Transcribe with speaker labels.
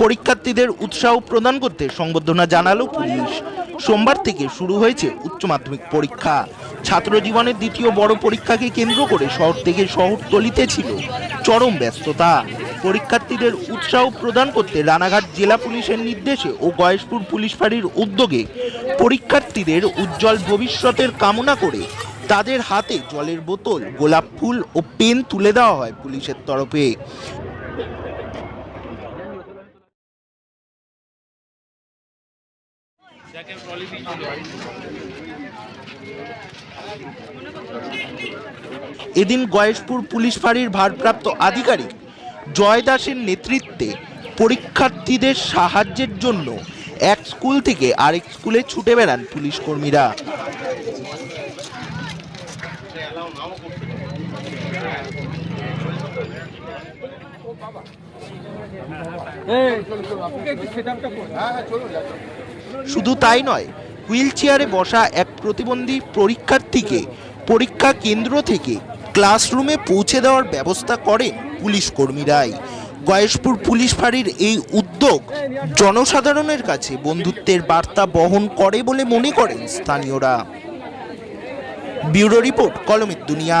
Speaker 1: পরীক্ষার্থীদের উৎসাহ প্রদান করতে সংবর্ধনা জানালো পুলিশ। সোমবার থেকে শুরু হয়েছে উচ্চ মাধ্যমিক পরীক্ষা। ছাত্র জীবনের দ্বিতীয় বড় পরীক্ষাকে কেন্দ্র করে শহর থেকে শহরতলিতে ছিল চরম ব্যস্ততা। পরীক্ষার্থীদের উৎসাহ প্রদান করতে রানাঘাট জেলা পুলিশের নির্দেশে ও গয়েশপুর পুলিশ ফাঁড়ির উদ্যোগে পরীক্ষার্থীদের উজ্জ্বল ভবিষ্যতের কামনা করে তাদের হাতে জলের বোতল, গোলাপ ফুল ও পেন তুলে দেওয়া হয় পুলিশের তরফে। এদিন গয়েশপুর পুলিশ ফাঁড়ির ভারপ্রাপ্ত আধিকারিক জয় দাসের নেতৃত্বে পরীক্ষার্থীদের সাহায্যের জন্য এক স্কুল থেকে আরেক স্কুলে ছুটে বেড়ান পুলিশ কর্মীরা। শুধু তাই নয় হুইল চেয়ারে বসা এক প্রতিবন্ধী পরীক্ষার্থীকে পরীক্ষা কেন্দ্র থেকে ক্লাসরুমে পৌঁছে দেওয়ার ব্যবস্থা করেন পুলিশ কর্মীরাই। গয়েশপুর পুলিশ ফাঁড়ির এই উদ্যোগ জনসাধারণের কাছে বন্ধুত্বের বার্তা বহন করে বলে মনে করেন স্থানীয়রা। ব্যুরো রিপোর্ট কলমের দুনিয়া।